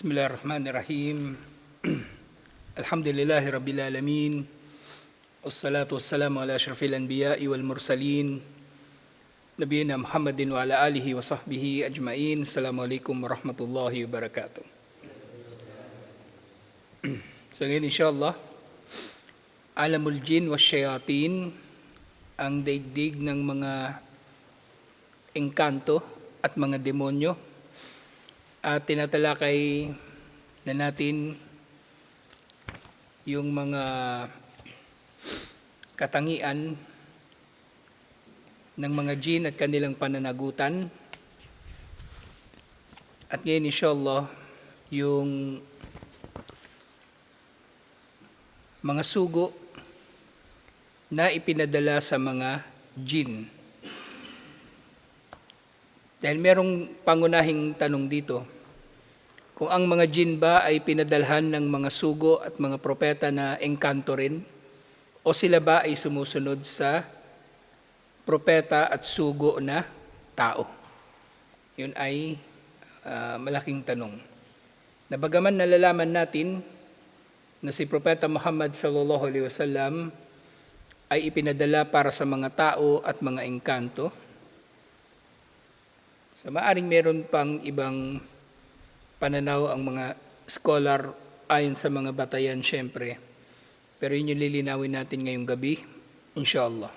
بسم الله الرحمن الرحيم الحمد لله رب العالمين والصلاة والسلام على أشرف الأنبياء والمرسلين نبينا محمد وعلى آله وصحبه أجمعين السلام عليكم ورحمة الله وبركاته So ngayon inshallah Alamul Jin wa Shayatin ang daigdig ng mga engkanto at mga demonyo at tinatalakay na natin yung mga katangian ng mga jin at kanilang pananagutan. At ngayon inshallah, yung mga sugo na ipinadala sa mga jin. Dahil merong pangunahing tanong dito, kung ang mga jin ba ay pinadalhan ng mga sugo at mga propeta na engkanto rin, o sila ba ay sumusunod sa propeta at sugo na tao? Yun ay ah, malaking tanong. Nabagaman nalalaman natin na si Propeta Muhammad sallallahu alaihi wasallam ay ipinadala para sa mga tao at mga engkanto, So maaring meron pang ibang pananaw ang mga scholar ayon sa mga batayan syempre. Pero yun yung lilinawin natin ngayong gabi, inshallah.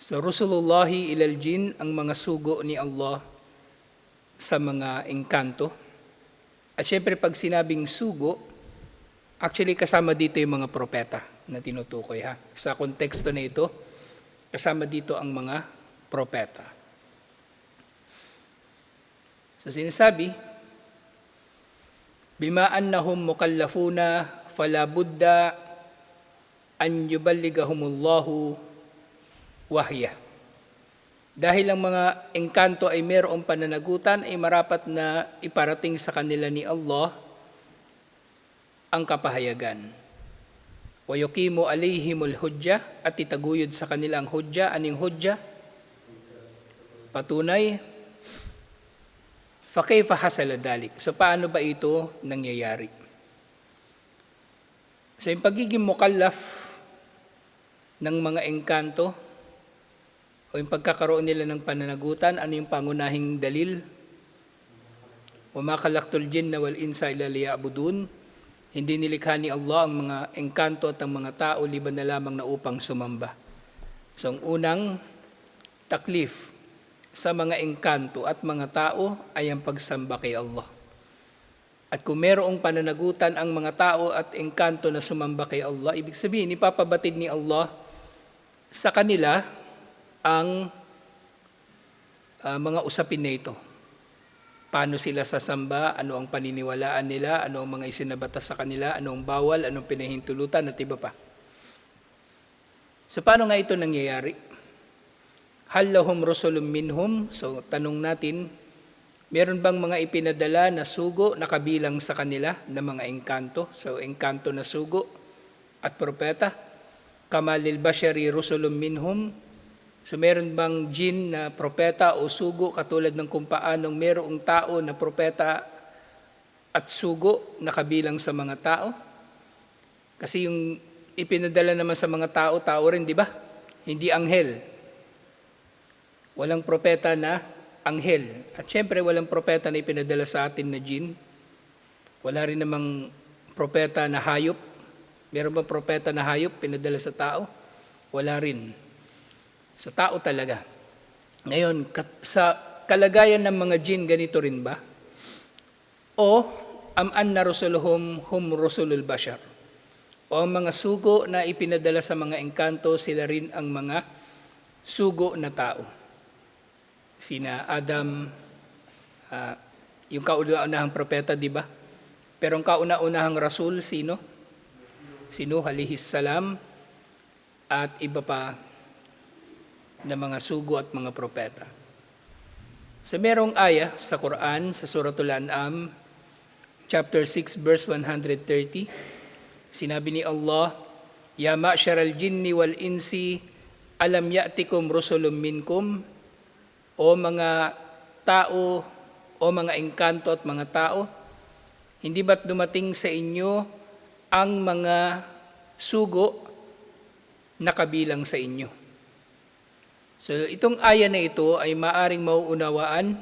So Rasulullahi ilal jin ang mga sugo ni Allah sa mga engkanto. At syempre pag sinabing sugo, actually kasama dito yung mga propeta na tinutukoy ha. Sa konteksto na ito, kasama dito ang mga propeta. So sinasabi, bima annahum mukallafuna fala budda an yuballigahumullahu wahya. Dahil ang mga engkanto ay mayroong pananagutan, ay marapat na iparating sa kanila ni Allah ang kapahayagan. Wa yuqimu alayhimul hujja at itaguyod sa kanila ang hujja. Aning hujja? Patunay Fakaifa hasala dalik. So paano ba ito nangyayari? So yung pagiging mukallaf ng mga engkanto o yung pagkakaroon nila ng pananagutan, ano yung pangunahing dalil? وَمَا خَلَقْتُ الْجِنَّ وَالْإِنسَ إِلَّا لِيَعْبُدُونَ Hindi nilikha ni Allah ang mga engkanto at ang mga tao liban na lamang na upang sumamba. So ang unang taklif sa mga engkanto at mga tao ay ang pagsamba kay Allah. At kung merong pananagutan ang mga tao at engkanto na sumamba kay Allah, ibig sabihin, ipapabatid ni Allah sa kanila ang ah, mga usapin na ito. Paano sila sasamba, ano ang paniniwalaan nila, ano ang mga isinabatas sa kanila, ano ang bawal, ano ang pinahintulutan at iba pa. So paano nga ito nangyayari? Hal lahum rusulun minhum? So tanong natin, meron bang mga ipinadala na sugo na kabilang sa kanila na mga engkanto? So engkanto na sugo at propeta. Kamalil bashari rusulun minhum? So meron bang jin na propeta o sugo katulad ng kung paanong merong tao na propeta at sugo na kabilang sa mga tao? Kasi yung ipinadala naman sa mga tao, tao rin, di ba? Hindi anghel. Walang propeta na anghel. At syempre, walang propeta na ipinadala sa atin na jin. Wala rin namang propeta na hayop. Meron ba propeta na hayop pinadala sa tao? Wala rin. Sa tao talaga. Ngayon, sa kalagayan ng mga jin, ganito rin ba? O, am anna rusuluhum hum rusulul bashar. O ang mga sugo na ipinadala sa mga engkanto, sila rin ang mga sugo na tao sina Adam, ah, yung kauna-unahang propeta, di ba? Pero ang kauna-unahang rasul, sino? Sino? Halihis salam at iba pa na mga sugo at mga propeta. Sa merong aya sa Quran, sa Suratul An'am, chapter 6, verse 130, sinabi ni Allah, Ya ma'syar al-jinni wal insi, alam ya'tikum rusulun minkum, o mga tao o mga engkanto at mga tao? Hindi ba't dumating sa inyo ang mga sugo na kabilang sa inyo? So itong aya na ito ay maaring mauunawaan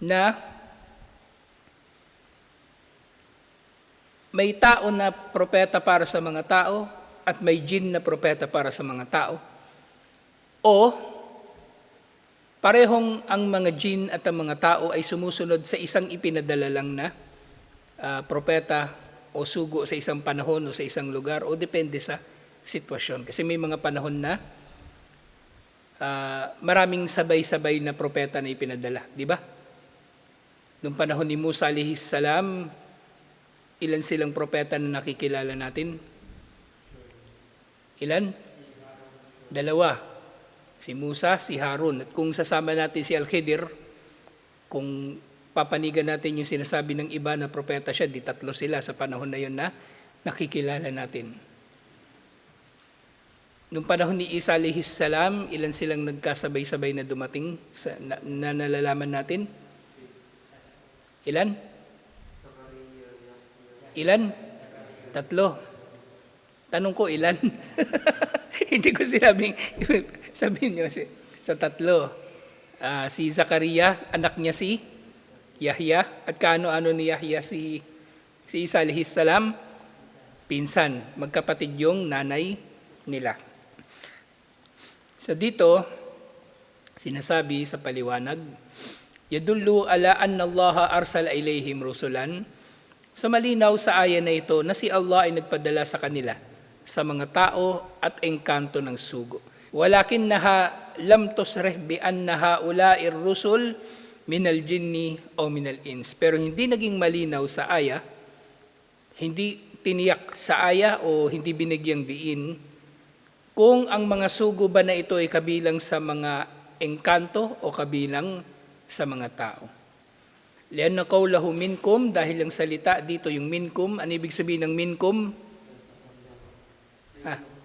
na may tao na propeta para sa mga tao at may jin na propeta para sa mga tao. O parehong ang mga jin at ang mga tao ay sumusunod sa isang ipinadala lang na ah, propeta o sugo sa isang panahon o sa isang lugar o depende sa sitwasyon. Kasi may mga panahon na ah, maraming sabay-sabay na propeta na ipinadala, di ba? Noong panahon ni Musa alihis salam, ilan silang propeta na nakikilala natin? Ilan? Dalawa. Si Musa, si Harun. At kung sasama natin si Al-Khidir, kung papanigan natin yung sinasabi ng iba na propeta siya, di tatlo sila sa panahon na yun na nakikilala natin. Noong panahon ni Isa alihis salam, ilan silang nagkasabay-sabay na dumating sa, na, na nalalaman natin? Ilan? Ilan? Tatlo. Tanong ko, ilan? Hindi ko sinabing, sabihin nyo si, sa tatlo. Ah, si Zakaria, anak niya si Yahya. At kaano-ano ni Yahya si, si Isa alihis salam? Pinsan. Magkapatid yung nanay nila. So dito, sinasabi sa paliwanag, Yadullu ala anna Allah arsala ilayhim rusulan. So malinaw sa aya na ito na si Allah ay nagpadala sa kanila sa mga tao at engkanto ng sugo. Walakin naha lam tusrih bi anna haula'ir rusul minal jinni o minal ins. Pero hindi naging malinaw sa aya, hindi tiniyak sa aya o hindi binigyang diin kung ang mga sugo ba na ito ay kabilang sa mga engkanto o kabilang sa mga tao. Lianna qawlahu minkum, dahil ang salita dito yung minkum, ano ibig sabihin ng minkum?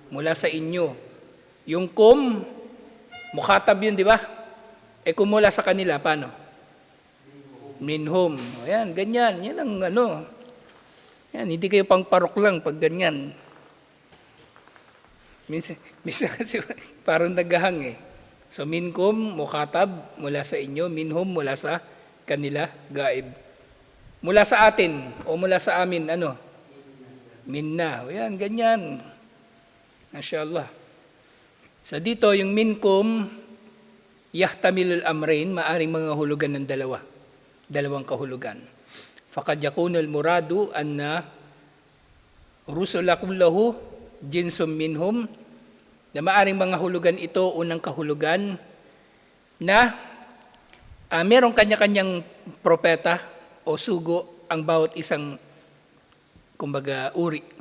Mula sa inyo. Yung kum, mukhatab yun, di ba? Eh kung mula sa kanila, paano? Minhum. Ayan, ganyan. Yan ang ano. Yan, hindi kayo pang parok lang pag ganyan. Minsan, minsan kasi parang naghahang eh. So minkum, mukatab, mula sa inyo. Minhum, mula sa kanila, gaib. Mula sa atin o mula sa amin, ano? Minna. O yan, ganyan. Masya So dito, yung minkum, yahtamilul amrain, maaring mga hulugan ng dalawa. Dalawang kahulugan. Fakad yakunul muradu anna rusula kullahu jinsum minhum na maaring mga hulugan ito, unang kahulugan, na ah, merong kanya-kanyang propeta o sugo ang bawat isang, kumbaga, uri.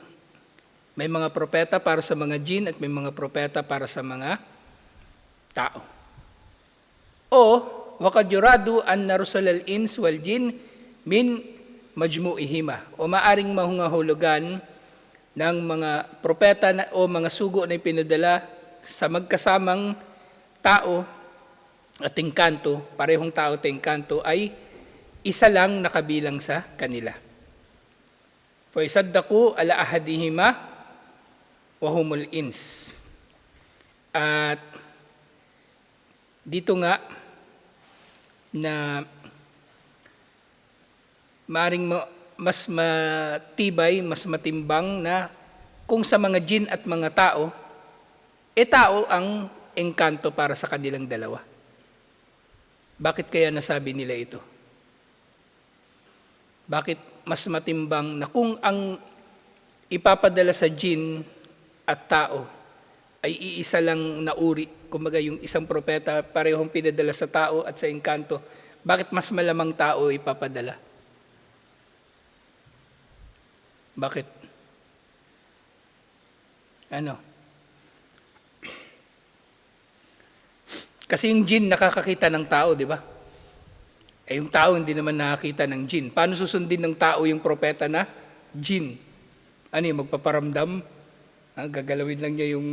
May mga propeta para sa mga jin at may mga propeta para sa mga tao. O, wakad yuradu an narusalal ins wal jin min majmu'ihima. O maaring mahungahulugan ng mga propeta na, o mga sugo na ipinadala sa magkasamang tao at engkanto, parehong tao at engkanto, ay isa lang nakabilang sa kanila. For isaddaku ala ahadihima wa humul ins. At dito nga na maring ma- mas matibay, mas matimbang na kung sa mga jin at mga tao, e tao ang engkanto para sa kanilang dalawa. Bakit kaya nasabi nila ito? Bakit mas matimbang na kung ang ipapadala sa jin at tao ay iisa lang na uri, kumbaga yung isang propeta parehong pinadala sa tao at sa engkanto, bakit mas malamang tao ipapadala? Bakit? Ano? Kasi yung jin nakakakita ng tao, di ba? Eh yung tao hindi naman nakakita ng jin. Paano susundin ng tao yung propeta na jin? Ano yung magpaparamdam? Ah, gagalawin lang niya yung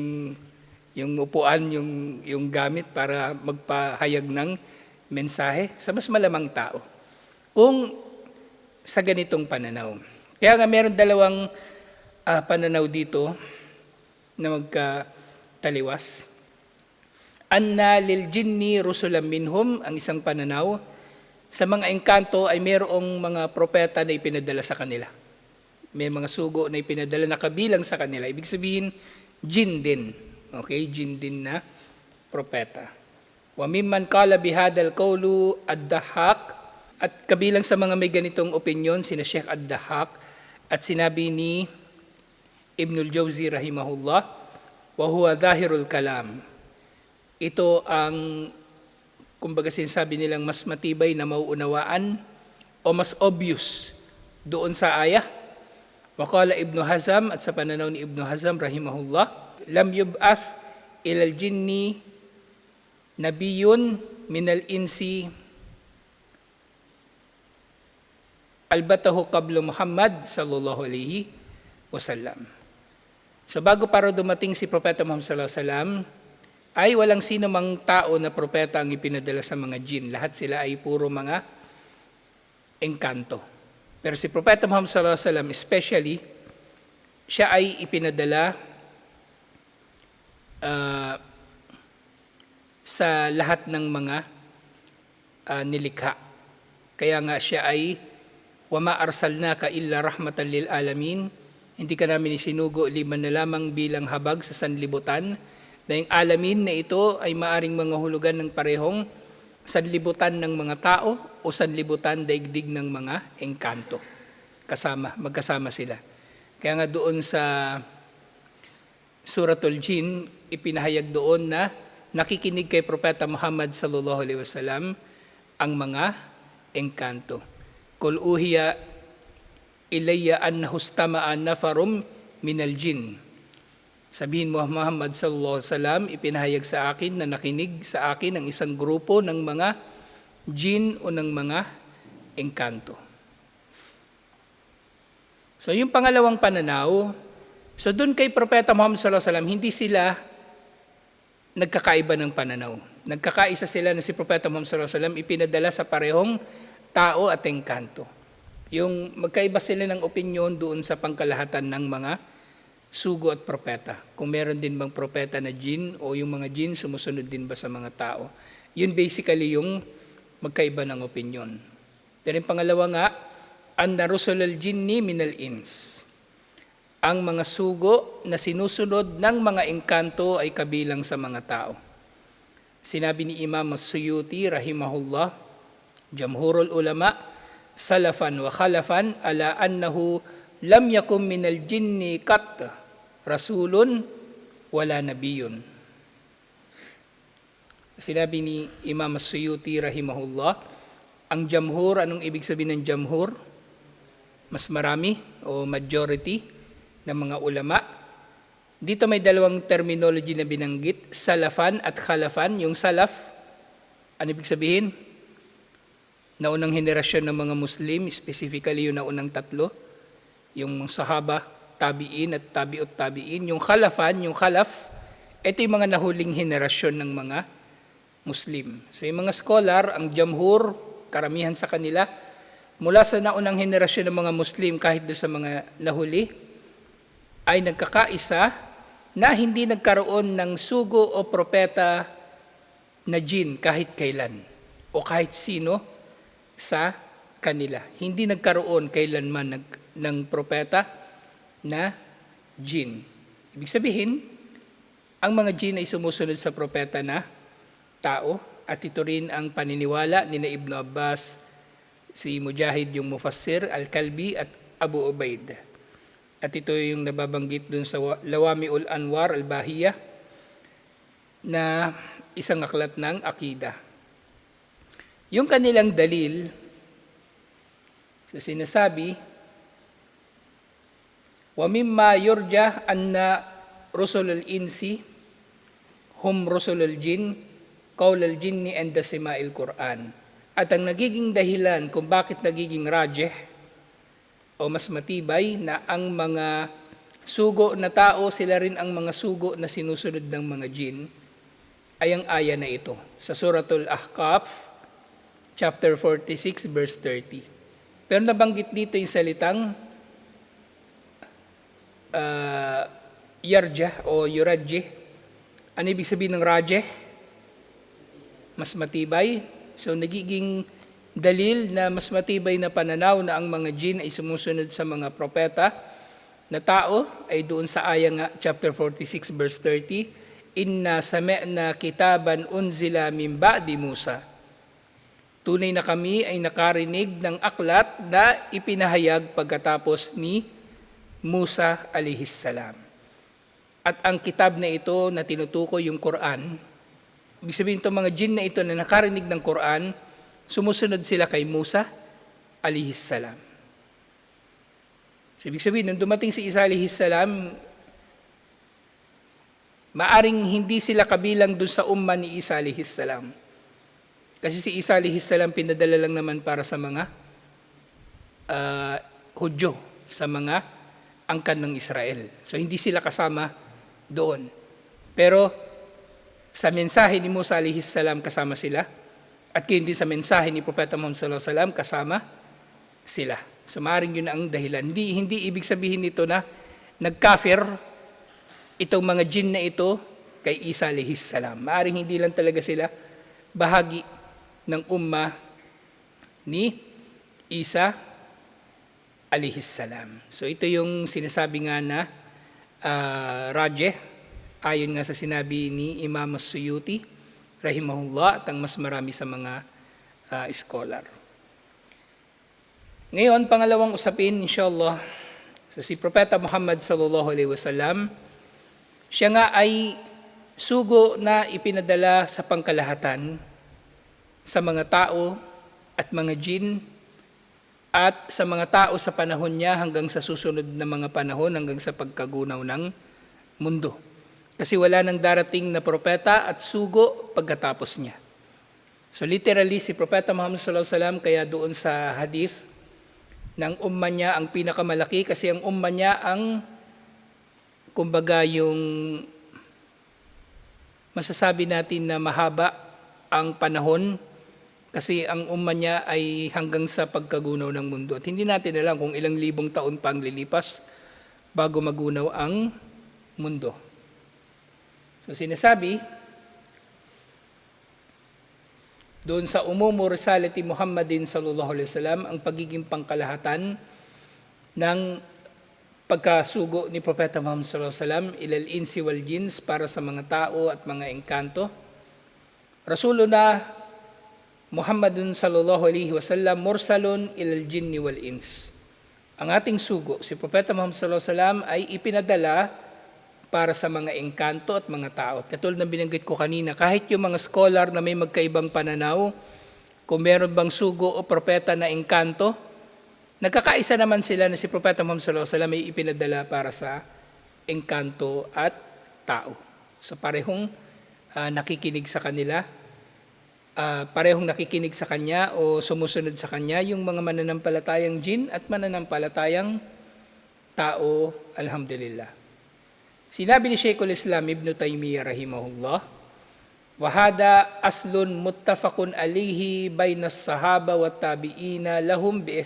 yung upuan, yung, yung gamit para magpahayag ng mensahe sa mas malamang tao. kung sa ganitong pananaw. Kaya nga meron dalawang ah, pananaw dito na magkataliwas. Anna lil jinni rusulam minhum, ang isang pananaw, sa mga engkanto ay mayroong mga propeta na ipinadala sa kanila. May mga sugo na ipinadala na kabilang sa kanila. Ibig sabihin, jin din. Okay, jin din na propeta. Wa mimman kala bihadal qawlu ad-dahak at kabilang sa mga may ganitong opinion sina Sheikh ad-Dahak at sinabi ni Ibnul Jawzi rahimahullah wa huwa dhahirul kalam. Ito ang kumbaga sinasabi nilang mas matibay na mauunawaan o mas obvious doon sa ayah. Wakala Ibnu Hazam at sa pananaw ni Ibnu Hazam rahimahullah, lam yub'ath ilal jinni nabiyun minal insi albatahu qablu Muhammad sallallahu alaihi wasallam. So bago para dumating si Propeta Muhammad sallallahu alaihi wasallam, ay walang sino mang tao na propeta ang ipinadala sa mga jin. Lahat sila ay puro mga engkanto. Pero si Propeta Muhammad sallallahu alaihi wasallam especially siya ay ipinadala ah, sa lahat ng mga ah, nilikha. Kaya nga siya ay wama arsalnaka illa rahmatan lil alamin. Hindi ka namin isinugo liman na lamang bilang habag sa sanlibutan na yung alamin na ito ay maaring mga hulugan ng parehong sanlibutan ng mga tao o sanlibutan daigdig ng mga engkanto. Kasama, magkasama sila. Kaya nga doon sa Suratul Jin, ipinahayag doon na nakikinig kay Propeta Muhammad sallallahu alaihi wasallam ang mga engkanto. Kul uhiya ilayya annahu istama'a nafarum minal jin. Sabihin mo Muhammad sallallahu alaihi wasallam, ipinahayag sa akin na nakinig sa akin ang isang grupo ng mga jin o ng mga engkanto. So yung pangalawang pananaw, so doon kay Propeta Muhammad sallallahu alaihi wasallam, hindi sila nagkakaiba ng pananaw. Nagkakaisa sila na si Propeta Muhammad sallallahu alaihi wasallam ipinadala sa parehong tao at engkanto. Yung magkaiba sila ng opinion doon sa pangkalahatan ng mga sugo at propeta. Kung meron din bang propeta na jin o yung mga jin sumusunod din ba sa mga tao. Yun basically yung magkaiba ng opinion. Pero yung pangalawa nga, an narusulal jinni minal ins. Ang mga sugo na sinusunod ng mga engkanto ay kabilang sa mga tao. Sinabi ni Imam Suyuti rahimahullah, Jamhurul ulama, salafan wa khalafan ala annahu lam yakum minal jinni kat rasulun wala nabiyun. Sinabi ni Imam Suyuti rahimahullah, ang jamhur, anong ibig sabihin ng jamhur? Mas marami o majority ng mga ulama. Dito may dalawang terminology na binanggit, salafan at khalafan. Yung salaf, ano ibig sabihin? Naunang henerasyon ng mga Muslim, specifically yung naunang tatlo, yung sahaba, tabiin at tabiut tabiin. Yung khalafan, yung khalaf, ito yung mga nahuling henerasyon ng mga Muslim. So yung mga scholar, ang jamhur, karamihan sa kanila, mula sa naunang henerasyon ng mga Muslim kahit doon sa mga nahuli, ay nagkakaisa na hindi nagkaroon ng sugo o propeta na jin kahit kailan o kahit sino sa kanila. Hindi nagkaroon kailanman nag, ng propeta na jin. Ibig sabihin, ang mga jin ay sumusunod sa propeta na tao at ito rin ang paniniwala ni na Ibn Abbas, si Mujahid yung Mufassir, Al-Kalbi at Abu Ubaid. At ito yung nababanggit dun sa Lawami ul Anwar al-Bahiyah na isang aklat ng akida. Yung kanilang dalil sa sinasabi, mimma yurja anna rusul al-insi hum rusul al-jin qaul al-jinni and dasima'il Quran. At ang nagiging dahilan kung bakit nagiging rajeh o mas matibay na ang mga sugo na tao, sila rin ang mga sugo na sinusunod ng mga jin, ay ang aya na ito. Sa Suratul Ahqaf, chapter 46, verse 30. Pero nabanggit dito yung salitang uh, yarja o yuradje. Ano ibig sabihin ng raje? Mas matibay. So nagiging dalil na mas matibay na pananaw na ang mga jin ay sumusunod sa mga propeta na tao ay doon sa aya nga chapter 46 verse 30 inna sami'na kitaban unzila min ba'di Musa tunay na kami ay nakarinig ng aklat na ipinahayag pagkatapos ni Musa alihis salam at ang kitab na ito na tinutukoy yung Quran ibig sabihin itong mga jin na ito na nakarinig ng Quran Sumusunod sila kay Musa, alihis salam. So, ibig sabihin, nung dumating si Isa alihis salam, maaring hindi sila kabilang dun sa umma ni Isa alihis salam. Kasi si Isa alihis salam pinadala lang naman para sa mga uh, Hudyo, sa mga angkan ng Israel. So hindi sila kasama doon. Pero sa mensahe ni Musa alihis salam kasama sila at din sa mensahe ni Propeta Muhammad sallallahu alaihi wasallam kasama sila. So maaaring yun ang dahilan. Hindi, hindi ibig sabihin nito na nagkafir itong mga jin na ito kay Isa alihis salam. Maaaring hindi lang talaga sila bahagi ng umma ni Isa salam. So ito yung sinasabi nga na uh, Rajeh, ayon nga sa sinabi ni Imam Suyuti, rahimahullah at ang mas marami sa mga uh, scholar. Ngayon, pangalawang usapin, inshallah, sa si Propeta Muhammad sallallahu alaihi wasallam, siya nga ay sugo na ipinadala sa pangkalahatan sa mga tao at mga jin at sa mga tao sa panahon niya hanggang sa susunod na mga panahon hanggang sa pagkagunaw ng mundo. Kasi wala nang darating na propeta at sugo pagkatapos niya. So literally, si Propeta Muhammad sallallahu alaihi wasallam kaya doon sa hadith, ng umma niya ang pinakamalaki kasi ang umma niya ang kumbaga yung masasabi natin na mahaba ang panahon kasi ang umma niya ay hanggang sa pagkagunaw ng mundo. At hindi natin alam kung ilang libong taon pang lilipas bago magunaw ang mundo. So sinasabi, doon sa umumu risalati Muhammadin sallallahu alaihi wasallam ang pagiging pangkalahatan ng pagkasugo ni Propeta Muhammad sallallahu alaihi wasallam ilal insi wal jins para sa mga tao at mga engkanto. Rasuluna Muhammadun sallallahu alaihi wasallam mursalun ilal jinni wal ins. Ang ating sugo, si Propeta Muhammad sallallahu alaihi wasallam ay ipinadala para sa mga engkanto at mga tao. Katulad ng binanggit ko kanina, kahit yung mga scholar na may magkaibang pananaw, kung meron bang sugo o propeta na engkanto, nagkakaisa naman sila na si Propeta Muhammad sallallahu alaihi wasallam ay ipinadala para sa engkanto at tao. So parehong uh, nakikinig sa kanila, uh, parehong nakikinig sa kanya o sumusunod sa kanya yung mga mananampalatayang jin at mananampalatayang tao, alhamdulillah. Sinabi ni Sheikhul Islam Ibn Taymiyyah rahimahullah, Wahada aslun muttafaqun alihi bayna sahaba wa tabi'ina lahum bi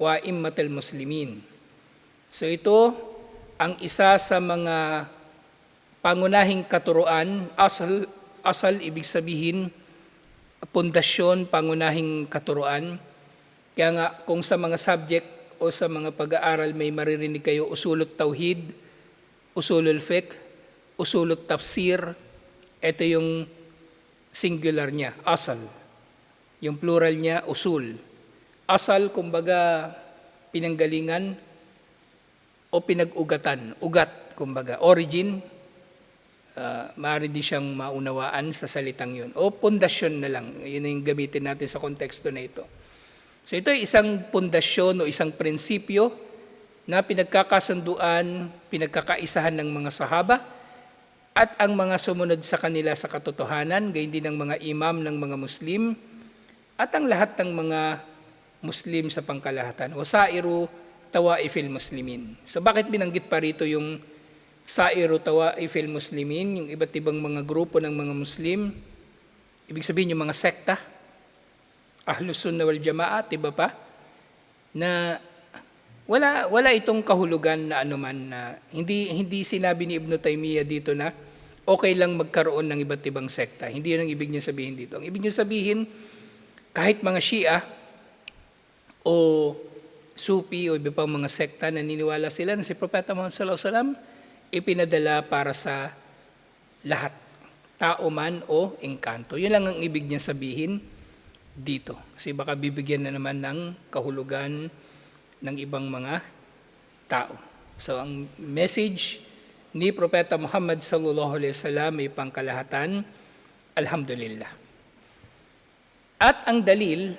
wa immatil muslimin. So ito ang isa sa mga pangunahing katuruan, asal, asal ibig sabihin, pundasyon, pangunahing katuruan. Kaya nga kung sa mga subject o sa mga pag-aaral may maririnig kayo usulot tauhid, usulul fiqh, usulul tafsir, ito yung singular niya, asal. Yung plural niya, usul. Asal, kumbaga, pinanggalingan o pinag-ugatan. Ugat, kumbaga. Origin, uh, maaari di siyang maunawaan sa salitang yun. O pundasyon na lang. Yun yung gamitin natin sa konteksto na ito. So ito ay isang pundasyon o isang prinsipyo na pinagkakasunduan, pinagkakaisahan ng mga sahaba at ang mga sumunod sa kanila sa katotohanan, gayon din ng mga imam ng mga Muslim at ang lahat ng mga Muslim sa pangkalahatan. O sairu tawaifil muslimin. So bakit binanggit pa rito yung sairu tawaifil muslimin, yung iba't ibang mga grupo ng mga Muslim, ibig sabihin yung mga sekta, Ahlus Sunnah wal Jamaat, iba pa, na wala wala itong kahulugan na anuman na hindi hindi sinabi ni Ibn Taymiyyah dito na okay lang magkaroon ng iba't ibang sekta. Hindi 'yun ang ibig niya sabihin dito. Ang ibig niya sabihin kahit mga Shia o Sufi o iba pang mga sekta na niniwala sila na si Propeta Muhammad sallallahu alaihi wasallam ipinadala para sa lahat, tao man o engkanto. Yun lang ang ibig niya sabihin dito. Kasi baka bibigyan na naman ng kahulugan ng ibang mga tao. So ang message ni Propeta Muhammad sallallahu alaihi wasallam ay pangkalahatan, alhamdulillah. At ang dalil,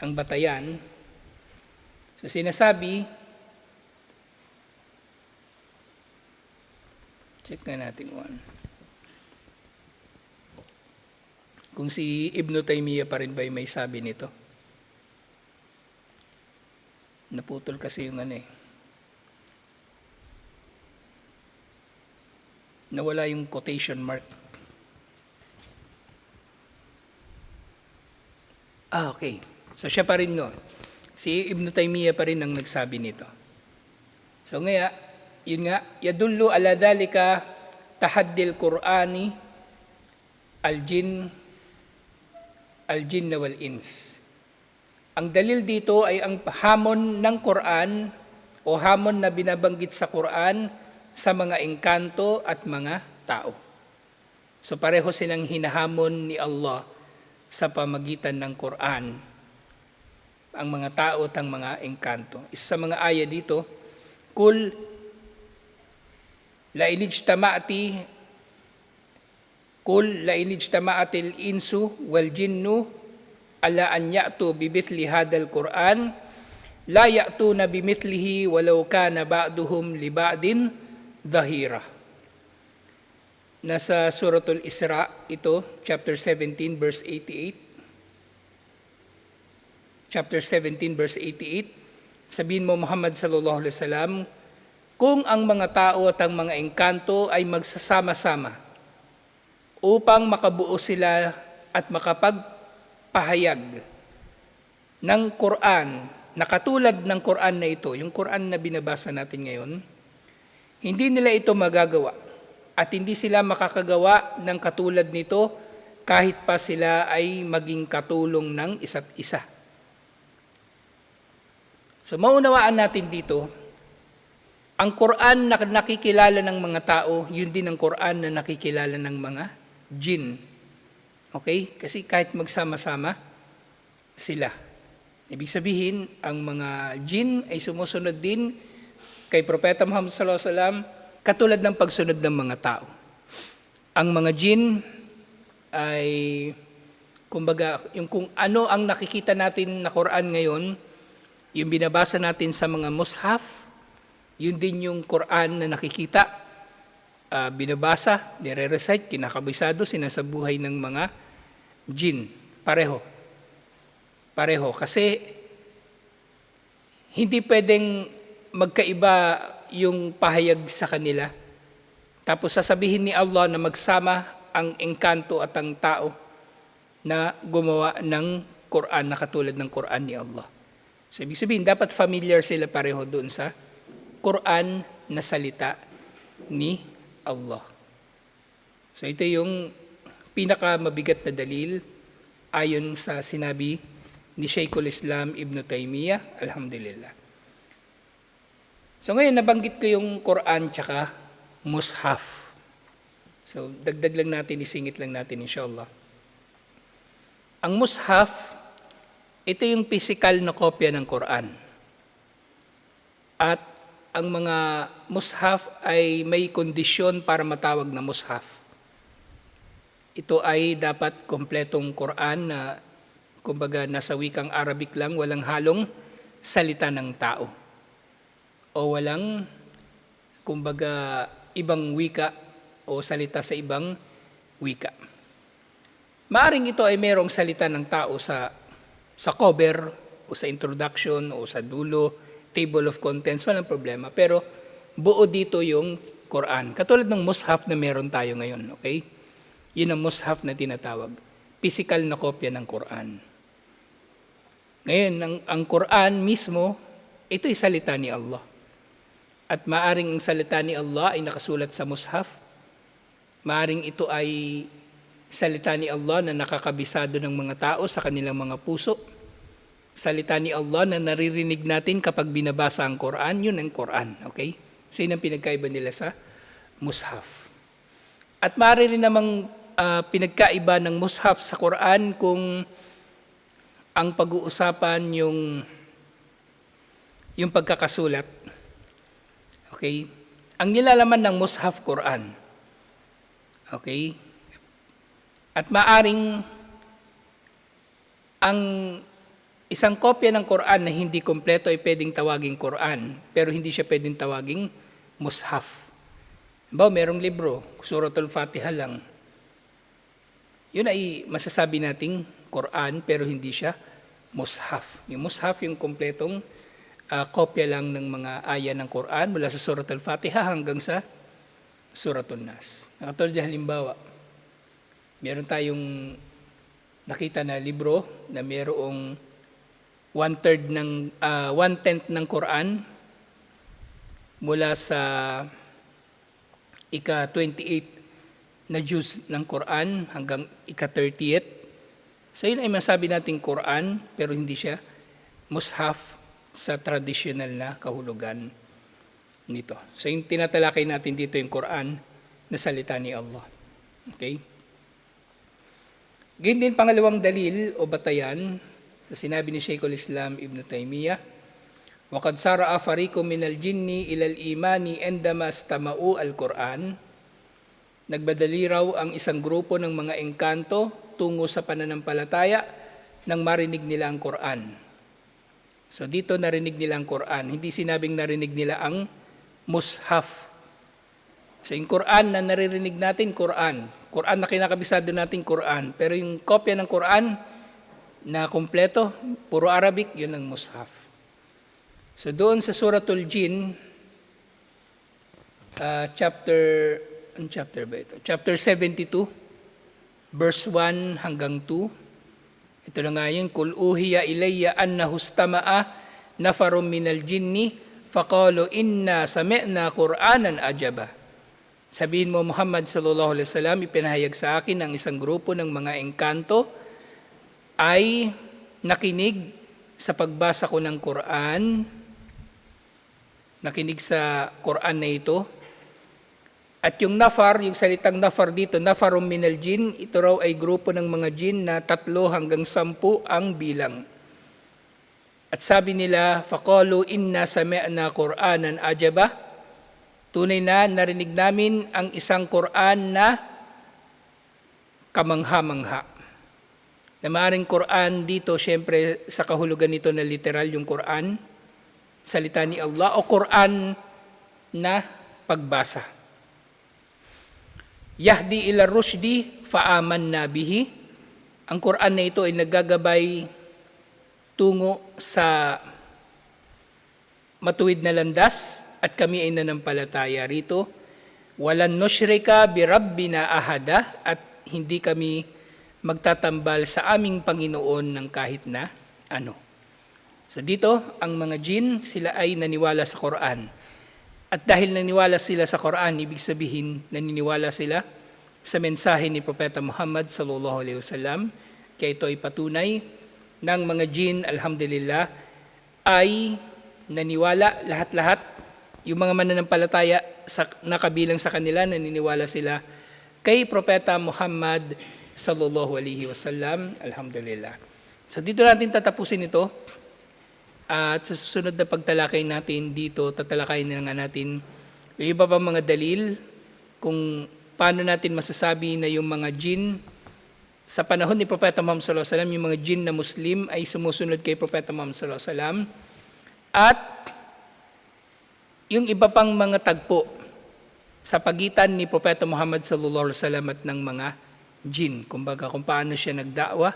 ang batayan, sa sinasabi, check na natin one. Kung si Ibn Taymiyyah pa rin ba may sabi nito? Naputol kasi yung ano eh. Nawala yung quotation mark. Ah, okay. So siya pa rin no. Si Ibn Taymiyyah pa rin ang nagsabi nito. So ngaya, yun nga, yadullu ala dhalika tahaddil Qur'ani al-jin al-jinn wal ins. Ang dalil dito ay ang hamon ng Quran o hamon na binabanggit sa Quran sa mga engkanto at mga tao. So pareho silang hinahamon ni Allah sa pamagitan ng Quran ang mga tao at ang mga engkanto. Isa sa mga aya dito, Kul la inijtama'ati Kul la inijtama'atil insu wal jinnu ala an ya'tu bimithli hadal Qur'an la ya'tuna bimithlihi walau kana ba'duhum li ba'din dhahira. Nasa suratul Isra ito, chapter 17 verse 88. Chapter 17 verse 88. Sabihin mo Muhammad sallallahu alaihi wasallam, kung ang mga tao at ang mga engkanto ay magsasama-sama upang makabuo sila at makapagpahayag ng Quran na katulad ng Quran na ito, yung Quran na binabasa natin ngayon, hindi nila ito magagawa at hindi sila makakagawa ng katulad nito kahit pa sila ay maging katulong ng isa't isa. So maunawaan natin dito, ang Quran na nakikilala ng mga tao, yun din ang Quran na nakikilala ng mga jin. Okay? Kasi kahit magsama-sama sila. Ibig sabihin, ang mga jin ay sumusunod din kay Propeta Muhammad sallallahu alaihi wasallam katulad ng pagsunod ng mga tao. Ang mga jin ay kumbaga yung kung ano ang nakikita natin na Quran ngayon, yung binabasa natin sa mga mushaf, yun din yung Quran na nakikita, uh, binabasa, nire-recite, kinakabisado, sinasabuhay ng mga jin. Pareho. Pareho. Kasi hindi pwedeng magkaiba yung pahayag sa kanila. Tapos sasabihin ni Allah na magsama ang engkanto at ang tao na gumawa ng Quran na katulad ng Quran ni Allah. So ibig sabihin, dapat familiar sila pareho doon sa Quran na salita ni Allah. So ito yung pinakamabigat na dalil ayon sa sinabi ni Shaykhul Islam Ibn Taymiyyah, Alhamdulillah. So ngayon nabanggit ko yung Quran tsaka mushaf. So dagdag lang natin, isingit lang natin inshallah. Ang mushaf, ito yung physical na kopya ng Quran. At ang mga mushaf ay may kondisyon para matawag na mushaf. Ito ay dapat kompletong Quran na kumbaga nasa wikang Arabic lang, walang halong salita ng tao. O walang kumbaga ibang wika o salita sa ibang wika. Maaring ito ay merong salita ng tao sa sa cover o sa introduction o sa dulo, table of contents, walang problema. Pero buo dito yung Quran. Katulad ng mushaf na meron tayo ngayon, okay? Yun ang mushaf na tinatawag. physical na kopya ng Quran. Ngayon, ang, ang Quran mismo, ito ay salita ni Allah. At maaring ang salita ni Allah ay nakasulat sa mushaf. Maaring ito ay salita ni Allah na nakakabisado ng mga tao sa kanilang mga puso. Salita ni Allah na naririnig natin kapag binabasa ang Quran, yun ang Quran. Okay? So yun ang pinagkaiba nila sa mushaf. At maaari rin namang ah, pinagkaiba ng mushaf sa Quran kung ang pag-uusapan yung yung pagkakasulat. Okay? Ang nilalaman ng mushaf Quran. Okay? At maaring ang isang kopya ng Quran na hindi kompleto ay pwedeng tawaging Quran, pero hindi siya pwedeng tawaging mushaf. Ba, merong libro, Suratul Fatiha lang. Yun ay masasabi nating Quran, pero hindi siya mushaf. Yung mushaf, yung kompletong ah, kopya lang ng mga aya ng Quran mula sa Suratul Fatiha hanggang sa Suratul Nas. Nakatulad na halimbawa, meron tayong nakita na libro na mayroong one-third ng, ah, one-tenth ng Quran mula sa ika-28 na Jews ng Quran hanggang ika-30th. So yun ay masabi nating Quran pero hindi siya mushaf sa traditional na kahulugan nito. So yung tinatalakay natin dito yung Quran na salita ni Allah. Okay? Ganyan din pangalawang dalil o batayan sa sinabi ni Sheikhul Islam Ibn Taymiyyah, وَقَدْ سَرَعَ فَرِيقٌ مِنَ الْجِنِّ إِلَى الْإِيمَانِ عندما اسْتَمَعُوا الْقُرْآنِ Nagbadali raw ang isang grupo ng mga engkanto tungo sa pananampalataya nang marinig nila ang Quran. So dito narinig nila ang Quran. Hindi sinabing narinig nila ang mushaf. So yung Quran na naririnig natin, Quran. Quran na kinakabisado natin, Quran. Pero yung kopya ng Quran na kumpleto, puro Arabic, yun ang mushaf. So doon sa Suratul Jin, uh, chapter, ang chapter ba ito? Chapter 72, verse 1 hanggang 2. Ito na nga yun, Kul uhiya ilayya anna hustama'a nafarum minal jinni faqalu inna sami'na Qur'anan ajaba. Sabihin mo Muhammad sallallahu alaihi wasallam ipinahayag sa akin ng isang grupo ng mga engkanto ay nakinig sa pagbasa ko ng Quran nakinig sa Quran na ito at yung nafar, yung salitang nafar dito, nafarum minal jin, ito raw ay grupo ng mga jin na tatlo hanggang sampu ang bilang. At sabi nila, faqalu inna sami'na Qur'anan ajaba. Tunay na narinig namin ang isang Qur'an na kamangha-mangha. Na maaaring Qur'an dito, syempre sa kahulugan nito na literal yung Qur'an, salita ni Allah, o Qur'an na pagbasa. Yahdi ila rushdi faaman na bihi. Ang Quran na ito ay naggagabay tungo sa matuwid na landas at kami ay nanampalataya rito. Walan nushrika bi rabbina ahada at hindi kami magtatambal sa aming Panginoon ng kahit na ano. So dito, ang mga jin, sila ay naniwala sa Quran. At dahil naniwala sila sa Quran, ibig sabihin naniniwala sila sa mensahe ni Propeta Muhammad sallallahu alaihi wasallam. Kaya ito ay patunay ng mga jin, alhamdulillah, ay naniwala lahat-lahat. Yung mga mananampalataya sa, nakabilang sa kanila, naniniwala sila kay Propeta Muhammad sallallahu alaihi wasallam. Alhamdulillah. So dito natin tatapusin ito. At sa susunod na pagtalakay natin dito, tatalakayin na nga natin yung iba pa mga dalil kung paano natin masasabi na yung mga jin sa panahon ni Propeta Muhammad sallallahu alaihi wasallam, yung mga jin na Muslim ay sumusunod kay Propeta Muhammad sallallahu alaihi wasallam at yung iba pang mga tagpo sa pagitan ni Propeta Muhammad sallallahu alaihi wasallam at ng mga jin. Kumbaga kung paano siya nagdaawa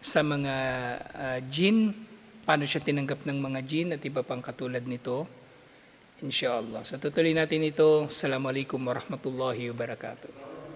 sa mga ah, jin, paano siya tinanggap ng mga jin at iba pang katulad nito. Inshallah. So tutuloy natin ito. Assalamualaikum warahmatullahi wabarakatuh.